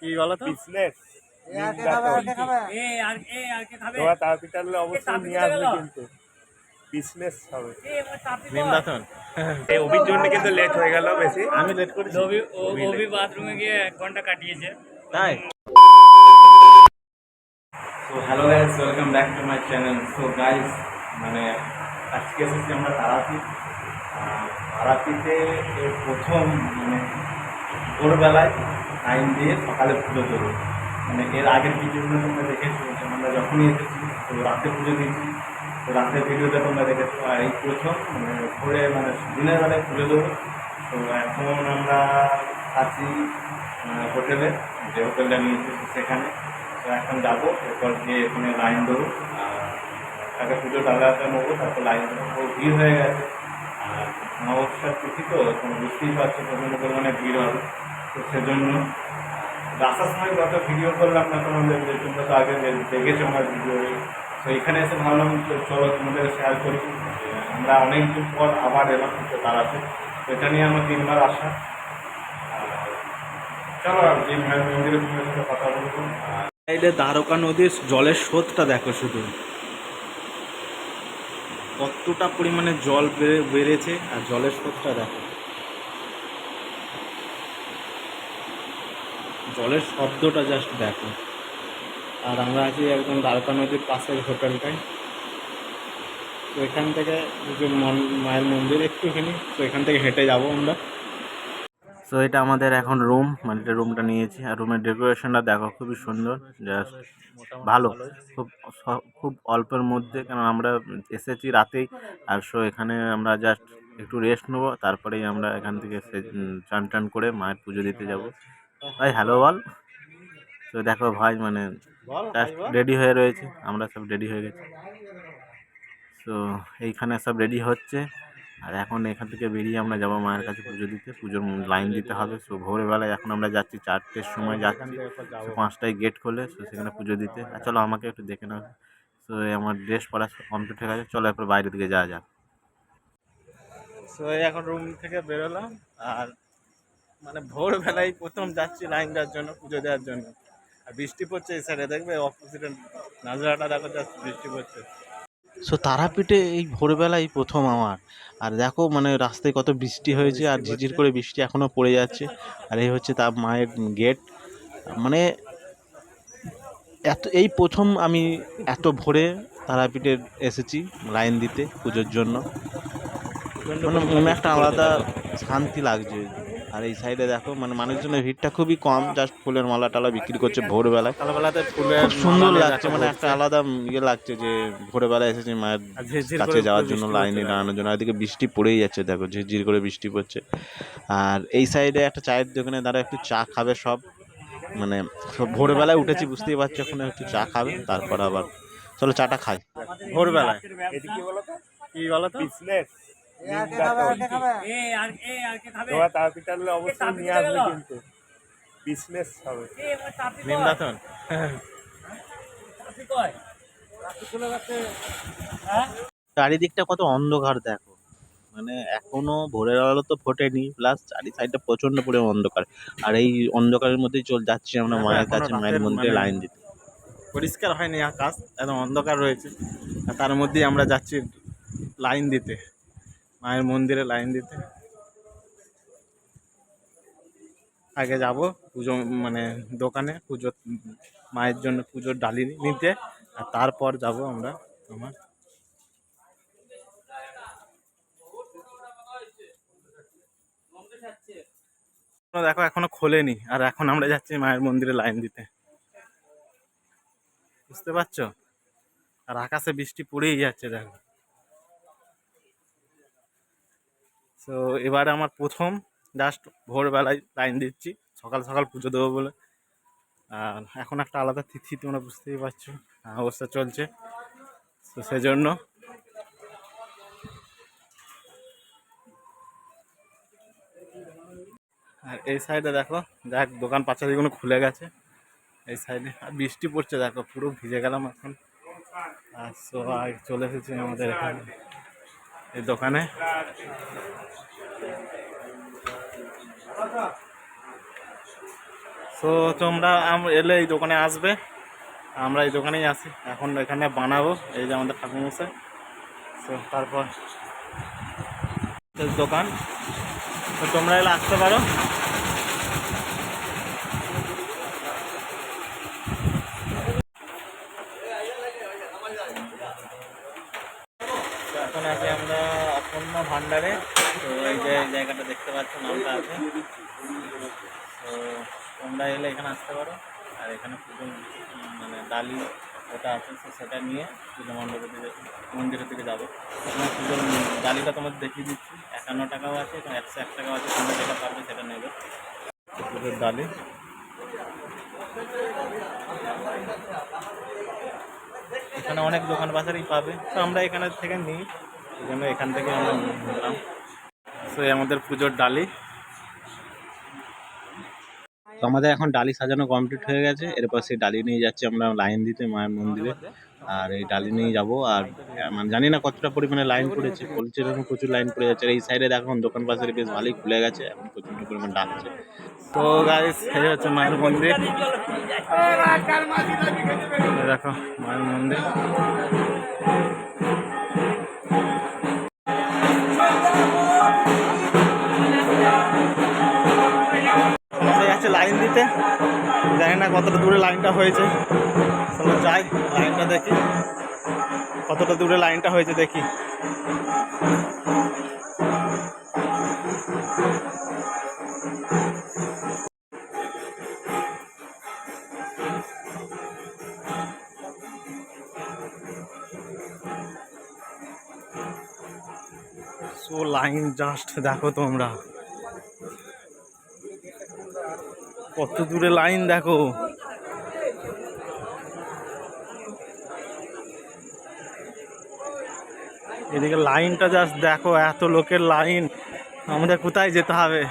কি বলো তো? বিজনেস এ আর কে খাবে আর কে খাবে? এ আর এ আর কে খাবে? তোমার তারাপীঠ আনলে অবশ্যই নিয়ে আসবে কিন্তু। বিজনেস হবে। এই অভির জন্য কিন্তু লেট হয়ে গেল বেশি। আমি লেট করেছি। রবি বাথরুমে গিয়ে এক ঘণ্টা কাটিয়েছে। তাই? So hello guys welcome back to my channel so guys মানে আজকে এসেছি আমরা তারাপীঠ। তারাপীঠে প্রথম মানে ভোরবেলায় টাইম দিয়ে সকালে পুজো দেবো মানে এর আগের ভিডিওগুলো তোমরা দেখেছ, যে আমরা যখনই এসেছি, তো রাতে পুজো দিয়েছি। তো রাতের ভিডিওটা তোমরা দেখেছ, আর এই প্রথম মানে ভোরে মানে দিনের বেলায় পুজো দেবো। তো এখন আমরা আছি হোটেলে, যে হোটেলটা নিয়েছি তো সেখানে। তো এখন যাব, এরপর গিয়ে এখানে লাইন আর আগে পুজো ডালাটা নেব, তারপর লাইন তো ভিড় হয়ে গেছে। আর অমাবস্যার তিথি তো তোমরা বুঝতেই পারছ প্রচণ্ড পরিমাণে ভিড় হবে। তো সেজন্য আসার সময় কত ভিডিও করলাম না তোমাদের, যে তোমরা তো আগে দেখেছ আমার ভিডিও। তো এখানে এসে ভাবলাম যে চলো তোমাদের শেয়ার করি। আমরা অনেক দিন পর আবার এলাম, তো তারাতে তো এটা নিয়ে আমার তিনবার আসা দ্বারকা নদীর জলের স্রোতটা দেখো শুধু। কতটা পরিমাণে জল বেড়েছে আর জলের স্রোতটা দেখো। জলের শব্দটা জাস্ট দেখো। আর আমরা আছি একদম দ্বারকা নদীর পাশের হোটেলটায়। তো এখান থেকে মন- মায়ের মন্দির একটুখানি, তো এখান থেকে হেঁটে যাব আমরা। সো এটা আমাদের এখন রুম মানে এটা রুমটা নিয়েছি। আর রুমের ডেকোরেশনটা দেখো খুবই সুন্দর জাস্ট ভালো। খুব খুব অল্পের মধ্যে কারণ আমরা এসেছি রাতেই আর সো এখানে আমরা জাস্ট একটু রেস্ট নেব তারপরেই আমরা এখান থেকে সে- চান টান করে মায়ের পুজো দিতে যাব। ভাই হ্যালো বল। তো দেখো ভাই মানে জাস্ট রেডি হয়ে রয়েছে আমরা সব রেডি হয়ে গেছি। তো এইখানে সব রেডি হচ্ছে। আর এখন এখান থেকে বেরিয়ে আমরা যাব মায়ের কাছে পুজো দিতে। পুজোর লাইন দিতে হবে। সো ভোরবেলায় এখন আমরা যাচ্ছি, চারটের সময় যাচ্ছি। পাঁচটায় গেট খোলে, সো সেখানে পুজো দিতে। আর চলো আমাকে একটু দেখে নাও। সো আমার ড্রেস পরা কমপ্লিট হয়ে গেছে। চলো এরপর বাইরের দিকে যাওয়া যাক। সো এখন রুম থেকে বেরোলাম। আর মানে ভোরবেলায় প্রথম যাচ্ছি লাইন দেওয়ার জন্য, পুজো দেওয়ার জন্য। আর বৃষ্টি পড়ছে এই সাইডে দেখবে অপোজিটে নাজরাটা দেখো জাস্ট বৃষ্টি পড়ছে। সো তারাপীঠে এই ভোরবেলায় প্রথম আমার। আর দেখো মানে রাস্তায় কত বৃষ্টি হয়েছে আর ঝিঝির করে বৃষ্টি এখনও পড়ে যাচ্ছে। আর এই হচ্ছে তার মায়ের গেট। মানে এত এই প্রথম আমি এত ভোরে তারাপীঠে এসেছি লাইন দিতে পুজোর জন্য। মানে মনে একটা আলাদা শান্তি লাগছে। আর এই সাইডে দেখো মানে মানুষজনের ভিড়টা খুবই কম জাস্ট ফুলের মালা টালা বিক্রি করছে ভোরবেলায়। সকালবেলাতে ফুলের সুন্দর লাগছে মানে একটা আলাদা ইয়ে লাগছে যে ভোরবেলা এসেছে মায়ের কাছে যাওয়ার জন্য লাইনে দাঁড়ানোর জন্য। আর এদিকে বৃষ্টি পড়েই যাচ্ছে দেখো ঝিরঝির করে বৃষ্টি পড়ছে। আর এই সাইডে একটা চায়ের দোকানে দাঁড়া একটু চা খাবে সব। মানে সব ভোরবেলায় উঠেছি বুঝতেই পারছ এখন একটু চা খাবে তারপর আবার চলো চাটা খাই। ভোরবেলায়। কি বলো তো কি বলো তো? বিজনেস তোমার নিয়ে আসবে কিন্তু। বিজনেস হবে। হ্যাঁ? চারিদিকটা কত অন্ধকার দেখো। মানে এখনও ভোরের আলো তো ফোটেনি প্লাস চারি সাইডটা প্রচণ্ড পরিমাণ অন্ধকার। আর এই অন্ধকারের মধ্যেই চল যাচ্ছি আমরা মায়ের কাছে মায়ের মন্দিরে মানে- লাইন দিতে। পরিষ্কার হয়নি আকাশ একদম অন্ধকার রয়েছে। তার মধ্যেই আমরা যাচ্ছি লাইন দিতে। মায়ের মন্দিরে লাইন দিতে। আগে যাব, পুজো মানে দোকানে পুজো, মায়ের জন্য পুজোর ডালি নিতে, আর তারপর যাব আমরা আমার দেখো, এখনও খোলেনি, আর এখন আমরা যাচ্ছি মায়ের মন্দিরে লাইন দিতে। বুঝতে পারছ? আর আকাশে বৃষ্টি পড়েই যাচ্ছে, দেখো। তো এবারে আমার প্রথম জাস্ট ভোরবেলায় লাইন দিচ্ছি, সকাল সকাল পুজো দেবো বলে। আর এখন একটা আলাদা তিথি, তোমরা বুঝতেই পারছ, অবস্থা চলছে। তো সেজন্য আর এই সাইডে দেখো, দেখ, দোকান পাঁচালিগুলো খুলে গেছে। এই সাইডে আর বৃষ্টি পড়ছে, দেখো, পুরো ভিজে গেলাম এখন। আর সো চলে এসেছি আমাদের এখানে। এই দোকানে। তো তোমরা এলে এই দোকানে আসবে। আমরা এই দোকানেই আসি এখন এখানে বানাবো। এই যে আমাদের ঠাকুরমশাই তো তারপর দোকান। তো তোমরা এলে আসতে পারো তো এখন আছি আমরা অপর্ণা ভান্ডারে তো এই যে জায়গাটা দেখতে পাচ্ছ নামটা আছে তো তোমরা এলে এখানে আসতে পারো। আর এখানে পুজো মানে ডালি ওটা আছে সেটা নিয়ে পুজো মণ্ডপের দিকে, মন্দিরের দিকে যাব। এখানে পুজোর ডালিটা তোমাদের দেখিয়ে দিচ্ছি। একান্ন টাকাও আছে একশো এক টাকাও আছে, তোমরা যেটা পারবে সেটা নেবে। পুজোর ডালি। এখানে অনেক দোকান বাজারই পাবে। তো আমরা এখানে থেকে নিই। জন্য এখান থেকে আমরা নিলাম। তো আমাদের পুজোর ডালি। তো আমাদের এখন ডালি সাজানো কমপ্লিট হয়ে গেছে। এরপর সেই ডালি নিয়ে যাচ্ছি আমরা লাইন দিতে, মায়ের মন্দিরে। আর এই ডালি নিয়ে যাব। আর মানে জানি না কতটা পরিমাণে লাইন পড়েছে এরকম প্রচুর লাইন পড়ে যাচ্ছে। আর এই সাইডে দেখো এখন দোকান বাজারে বেশ ভালোই খুলে গেছে। এখন প্রচণ্ড পরিমাণ ডাকছে। তো গাইস এই হচ্ছে মায়ের মন্দির। দেখো, মায়ের মন্দির। যাচ্ছি জানি না কতটা দূরে লাইনটা হয়েছে। চলো যাই, লাইনটা দেখি। কতটা দূরে লাইনটা হয়েছে দেখি। সো লাইন জাস্ট দেখো তোমরা। কত দূরে লাইন দেখো। এদিকে লাইনটা জাস্ট দেখো, এত লোকের লাইন। আমাদের কোথায় যেতে হবে?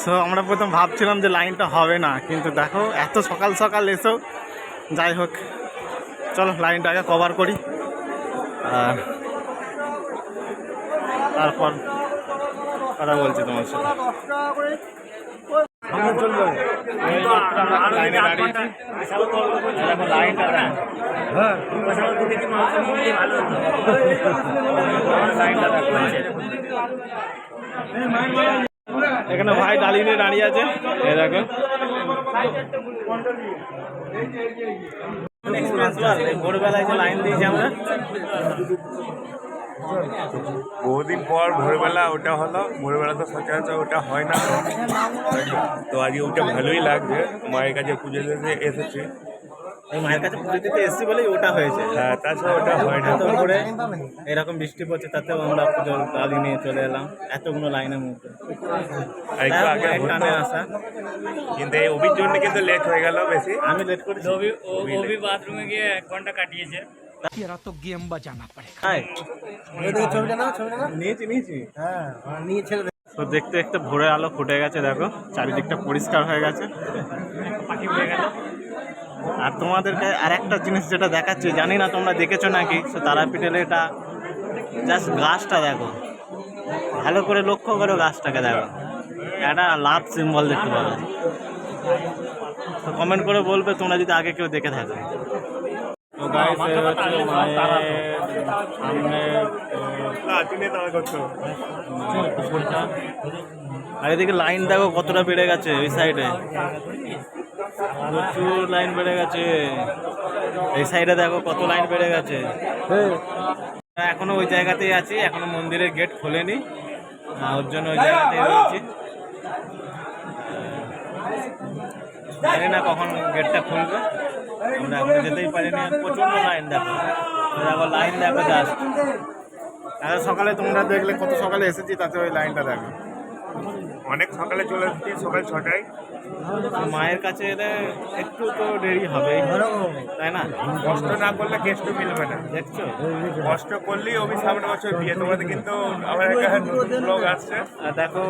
সো আমরা প্রথম ভাবছিলাম যে লাইনটা হবে না, কিন্তু দেখো, এত সকাল সকাল এসো। যাই হোক, চলো লাইনটা আগে কভার করি। আর তারপর কথা বলছি তোমার সাথে। আমরা লাইনটা দেখো এখানে ভাই ডালি নিয়ে দাঁড়িয়ে আছে। দেখো। ভোরবেলায় লাইন দিয়েছি আমরা। বহুদিন পর ভোরবেলা ওটা হলো ভোরবেলা তো সচরাচর ওটা হয় না। তো আজকে ওটা ভালোই লাগছে। মায়ের কাছে পুজো দিতে এসেছি। মায়ের কাছে পুজো দিতে এসেছি বলেই ওটা হয়েছে। হ্যাঁ তাছাড়া ওটা হয় না। এত এরকম বৃষ্টি পড়ছে তাতেও আমরা পুজোর ডালি নিয়ে চলে এলাম। এতগুলো লাইনের মধ্যে। একটু আগে টানে আসা। কিন্তু এই অভির জন্য কিন্তু লেট হয়ে গেল বেশি। আমি লেট করেছি। भी বাথরুমে গিয়ে এক ঘণ্টা কাটিয়েছে। হ্যাঁ ওরা নিয়ে ছেড়ে দে তো দেখতে দেখতে ভোরের আলো ফুটে গেছে দেখো চারিদিকটা পরিষ্কার হয়ে গেছে। আর তোমাদেরকে আর একটা জিনিস যেটা দেখাচ্ছি জানি না তোমরা দেখেছ নাকি তো তারাপীঠের এটা জাস্ট গাছটা দেখো। ভালো করে লক্ষ্য করো গাছটাকে দেখো। একটা লাভ সিম্বল দেখতে পাবে। তো কমেন্ট করে বলবে তোমরা যদি আগে কেউ দেখে থাকো। তো গাইস আর এদিকে লাইন দেখো কতটা বেড়ে গেছে ওই সাইডে প্রচুর লাইন বেড়ে গেছে। এই সাইডে দেখো কত লাইন বেড়ে গেছে। এখনও ওই জায়গাতেই আছি এখনও মন্দিরের গেট খোলেনি। ওর জন্য ওই জায়গাতেই রয়েছি। জানি না কখন গেটটা খুলবে। আমরা এখন যেতেই পারিনি প্রচণ্ড লাইন দেখো। দেখো লাইন দেখো জাস্ট আর সকালে তোমরা দেখলে কত সকালে এসেছি তাতে ওই লাইনটা দেখো। অনেক সকালে চলে এসেছি সকাল ছটায়। মায়ের কাছে এলে একটু তো দেরি হবে। তাই না? কষ্ট না করলে কেষ্ট মিলবে না। দেখছ? কষ্ট করলেই অভি সামনে বছর বিয়ে। তোমাদের কিন্তু আমার একটা ব্লগ আসছে। আর দেখো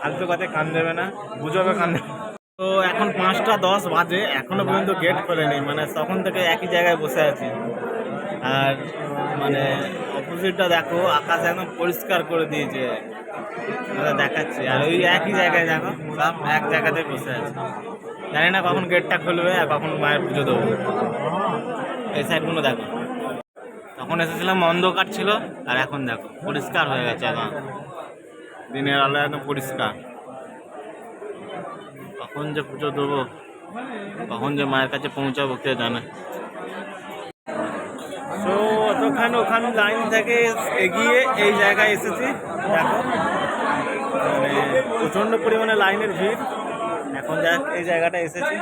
ফালতু কথা কান দেবে না বুঝবে কান দেবে তো এখন পাঁচটা দশ বাজে, এখনও পর্যন্ত গেট খোলেনি মানে তখন থেকে একই জায়গায় বসে আছি। আর মানে অপোজিটটা দেখো, আকাশ একদম পরিষ্কার করে দিয়েছে। ওটা দেখাচ্ছি। আর ওই একই জায়গায় দেখো, সব এক জায়গাতে বসে আছে। জানি না কখন গেটটা খুলবে আর কখন মায়ের পুজো দেবো। এই সাইডগুলো দেখো। তখন এসেছিলাম, অন্ধকার ছিল, আর এখন দেখো, পরিষ্কার হয়ে গেছে এখন দিনের আলো একদম পরিষ্কার। কখন যে পুজো দেবো কখন যে মায়ের কাছে পৌঁছাবো কে জানে? তো অতখান ওখান লাইন থেকে এগিয়ে এই জায়গায় এসেছি। দেখো মানে প্রচণ্ড পরিমাণে লাইনের ভিড়। এখন দেখ এই জায়গাটা এসেছি।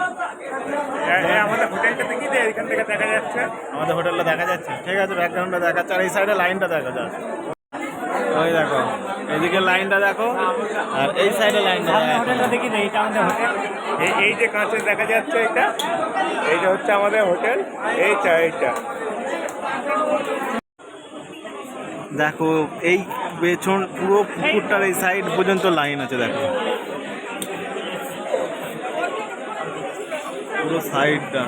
আমাদের হোটেলটা দেখি যে এখান থেকে দেখা যাচ্ছে। আমাদের হোটেলটা দেখা যাচ্ছে। ঠিক আছে ব্যাকগ্রাউন্ডটা দেখা যাচ্ছে আর এই সাইডে লাইনটা দেখা যাচ্ছে। ওই দেখো এদিকে লাইনটা দেখো। আর এই সাইডে লাইনটা হোটেলটা দেখি না এইটা আমাদের হোটেল। এই এই যে কাঁচে দেখা যাচ্ছে এটা এইটা হচ্ছে আমাদের হোটেল এইটা এইটা। দেখো এই পেছন পুরো পুকুরটার এই সাইড পর্যন্ত লাইন আছে দেখো। পুরো সাইডটা।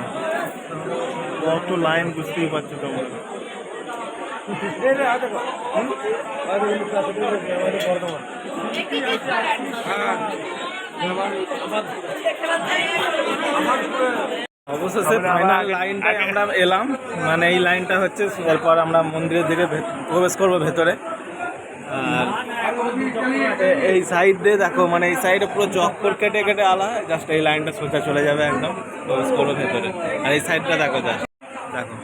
কত লাইন বুঝতেই পারছ তোমরা। অবশেষে ফাইনাল লাইনটায় আমরা এলাম। মানে এই লাইনটা হচ্ছে এরপর আমরা মন্দিরের দিকে প্রবেশ করব ভেতরে। আর এই সাইডে দেখো মানে এই সাইডে পুরো চক্কর কেটে কেটে আলা জাস্ট এই লাইনটা সোজা চলে যাবে একদম প্রবেশ করব ভেতরে। আর এই সাইডটা দেখো জাস্ট দেখো।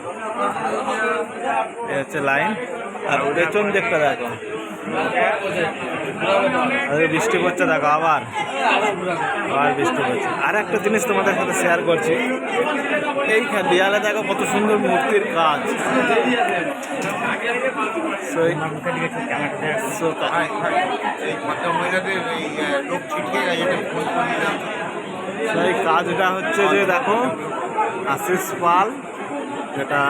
এই হচ্ছে লাইন। আর পেছন দিকটা দেখো। বৃষ্টি পড়ছে দেখো আবার। আবার বৃষ্টি পড়ছে। আর একটা জিনিস তোমাদের সাথে শেয়ার করছি। এই দেয়ালে দেখো কত সুন্দর মূর্তির কাজ। এই কাজটা হচ্ছে যে দেখো, আশিস পাল যেটা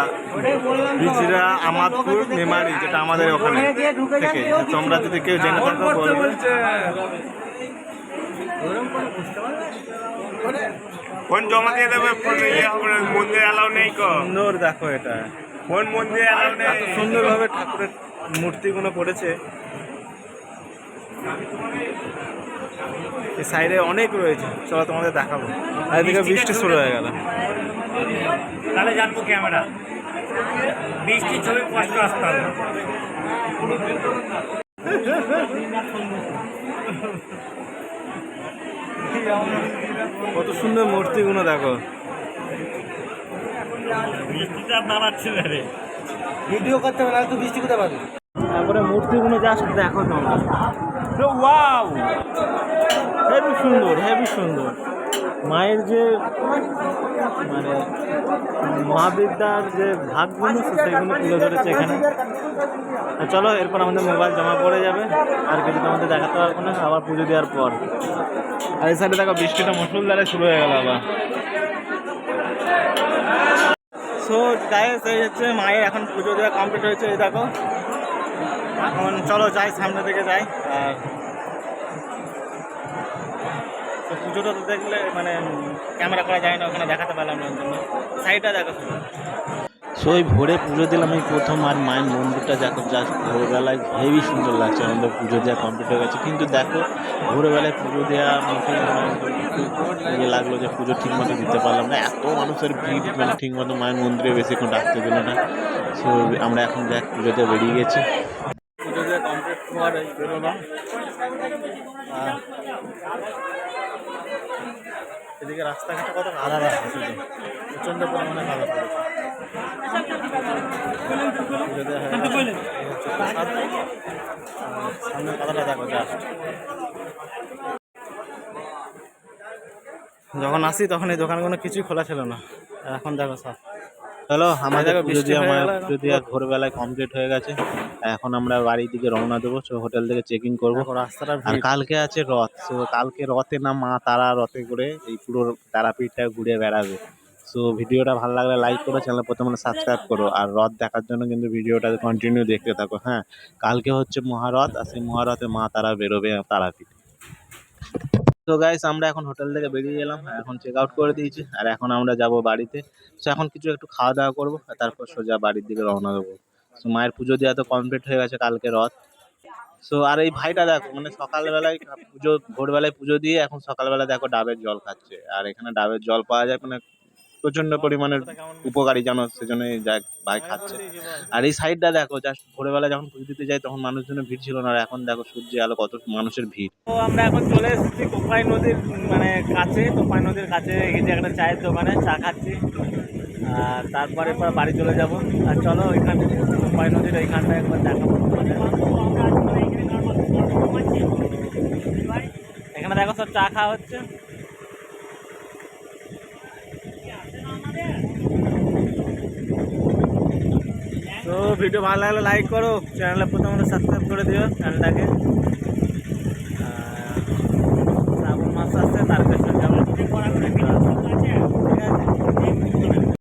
বিজরা আমাদপুর মেমারি যেটা আমাদের ওখানে থেকে। তোমরা যদি কেউ জেনে থাকো ফোন জমা দিয়ে দেবে ইয়ে মন্দিরে অ্যালাউ নেই সুন্দর দেখো এটা। ফোন মন্দিরে অ্যালাউ নেই। সুন্দরভাবে ঠাকুরের মূর্তিগুলো এই সাইডে অনেক রয়েছে। চলো তোমাদের দেখাবো। আর এদিকে বৃষ্টি শুরু হয়ে গেল। তাহলে জানব ক্যামেরা। বৃষ্টির ছবি কষ্ট আসতে হবে। কত সুন্দর মূর্তিগুলো দেখো। বৃষ্টিটা দাঁড়াচ্ছে না রে। ভিডিও করতে হবে না তো বৃষ্টি কোথায় পাবে? তারপরে মূর্তিগুলো জাস্ট দেখো তোমরা। ওয়াও হেভি সুন্দর হেভি সুন্দর। মায়ের যে মানে মহাবিদ্যার যে ভাগগুলো সেগুলো তুলে ধরেছে এখানে। চলো, এরপর আমাদের মোবাইল জমা পড়ে যাবে। আর কিছু তোমাদের দেখাতে পারব না, আবার পুজো দেওয়ার পর। আর এই সাইডে দেখো, বৃষ্টিটা মুসুলধারে শুরু হয়ে গেল আবার। সো গায়ে এই হচ্ছে মায়ের এখন পুজো দেওয়া কমপ্লিট হয়েছে, এই দেখো। এখন চলো, যাই সামনে থেকে যাই। আর তো পুজোটা তো দেখলে মানে ক্যামেরা করা যায় না ওখানে দেখাতে পারলাম না ওই জন্য। সাইডটা দেখো শুধু সো এই ভোরে পুজো দিলাম এই প্রথম আর মায়ের মন্দিরটা দেখো জাস্ট ভোরবেলায় হেভি সুন্দর লাগছে আমাদের পুজো দেওয়া কমপ্লিট হয়ে গেছে। কিন্তু দেখো ভোরবেলায় পুজো দেওয়া মুখে ইয়ে লাগল যে পুজো ঠিক মতো দিতে পারলাম না। এত মানুষের ভিড় মানে ঠিক মতো মায়ের মন্দিরে বেশিক্ষণ রাখতে দিল না। সো আমরা এখন দেখ পুজোতে বেরিয়ে গেছি। পুজো দিয়ে কমপ্লিট হওয়ার বেরোলাম এদিকে রাস্তাঘাটে কত কাদা শুধু প্রচণ্ড পরিমাণে কাদা সামনে কাদাটা দেখো জাস্ট যখন আসি তখন এই দোকানগুলো কিছুই খোলা ছিল না। এখন দেখো সব। হ্যালো আমাদের পুজো মায়ের গেল, পুজো দেওয়া ভোরবেলায় কমপ্লিট হয়ে গেছে। এখন আমরা বাড়ির দিকে রওনা দেবো সো হোটেল থেকে চেকিং করব। রাস্তাটা আর কালকে আছে রথ সো কালকে রথে না মা তারা রথে করে এই পুরো তারাপীঠটা ঘুরে বেড়াবে। সো ভিডিওটা ভালো লাগলে লাইক করো চ্যানেল প্রথমে সাবস্ক্রাইব করো। আর রথ দেখার জন্য কিন্তু ভিডিওটা কন্টিনিউ দেখতে থাকো হ্যাঁ। কালকে হচ্ছে মহারথ আর সেই মহারথে মা তারা বেরোবে তারাপীঠ। তো গাইস আমরা এখন হোটেল থেকে বেরিয়ে গেলাম এখন চেক আউট করে দিয়েছি, আর এখন আমরা যাব বাড়িতে। তো এখন কিছু একটু খাওয়া দাওয়া করব, আর তারপর সোজা বাড়ির দিকে রওনা দেবো। সো মায়ের পুজো দেওয়া তো কমপ্লিট হয়ে গেছে কালকে রথ। সো আর এই ভাইটা দেখো মানে সকালবেলায় পুজো, ভোরবেলায় পুজো দিয়ে এখন সকালবেলা দেখো ডাবের জল খাচ্ছে। আর এখানে ডাবের জল পাওয়া যায় মানে প্রচণ্ড পরিমাণের উপকারী জানো সেজন্য এই ভাই খাচ্ছে। আর এই সাইডটা দেখো জাস্ট ভোরবেলা যখন পুজো দিতে যাই তখন মানুষজনের ভিড় ছিল না, আর এখন দেখো সূর্যের আলো কত মানুষের ভিড়। তো আমরা এখন চলে এসেছি কোপাই নদীর মানে কাছে, কোপাই নদীর কাছে গেছি একটা চায়ের দোকানে চা খাচ্ছি। আর তারপরে পর বাড়ি চলে যাব। আর চলো ওইখানে কোপাই নদীর ওইখানটা একবার দেখাবো এখানে দেখো সব চা খাওয়া হচ্ছে। তো ভিডিও ভালো লাগলে লাইক করো চ্যানেলে প্রথমে সাবস্ক্রাইব করে দিও চ্যানেলটাকে